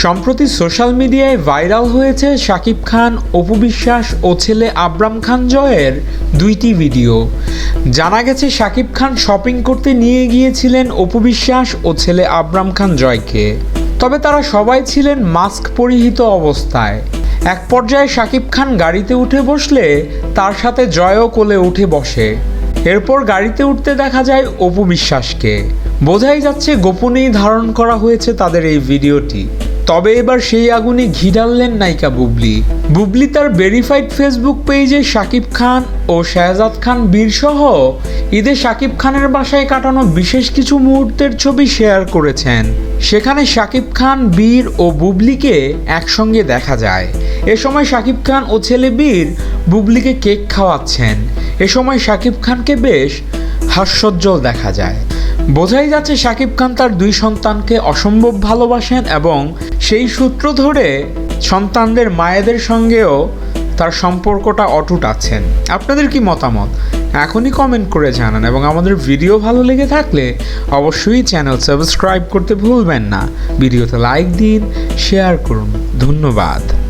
সম্প্রতি সোশ্যাল মিডিয়ায় ভাইরাল হয়েছে শাকিব খান, অপু বিশ্বাস ও ছেলে আবরাম খান জয়ের দুইটি ভিডিও। জানা গেছে, শাকিব খান শপিং করতে নিয়ে গিয়েছিলেন অপু বিশ্বাস ও ছেলে আবরাম খান জয়কে। তবে তারা সবাই ছিলেন মাস্ক পরিহিত অবস্থায়। এক পর্যায়ে শাকিব খান গাড়িতে উঠে বসলে তার সাথে জয়ও কোলে উঠে বসে। এরপর গাড়িতে উঠতে দেখা যায় অপু বিশ্বাসকে। বোঝাই যাচ্ছে, গোপনেই ধারণ করা হয়েছে তাদের এই ভিডিওটি। তবে এবার সেই আগুনে ঘি ঢাললেন নায়িকা বুবলি। বুবলি তার ভেরিফাইড ফেসবুক পেজে শাকিব খান ও শাহজাদ খান বীর সহ ঈদে শাকিব খানের বাসায় কাটানো বিশেষ কিছু মুহূর্তের ছবি শেয়ার করেছেন। সেখানে শাকিব খান, বীর ও বুবলিকে একসঙ্গে দেখা যায়। এ সময় শাকিব খান ও ছেলে বীর বুবলিকে কেক খাওয়াচ্ছেন। এ সময় শাকিব খানকে বেশ হাস্যোজ্জ্বল দেখা যায়। বোঝাই যাচ্ছে শাকিব খান তার দুই সন্তানকে অসম্ভব ভালোবাসেন এবং সেই সূত্র ধরে সন্তানদের মায়েদের সঙ্গেও তার সম্পর্কটা অটুট আছেন আপনাদের কি মতামত? এখনই কমেন্ট করে জানান এবং আমাদের ভিডিও ভালো লেগে থাকলে অবশ্যই চ্যানেল সাবস্ক্রাইব করতে ভুলবেন না। ভিডিওতে লাইক দিন শেয়ার করুন। ধন্যবাদ।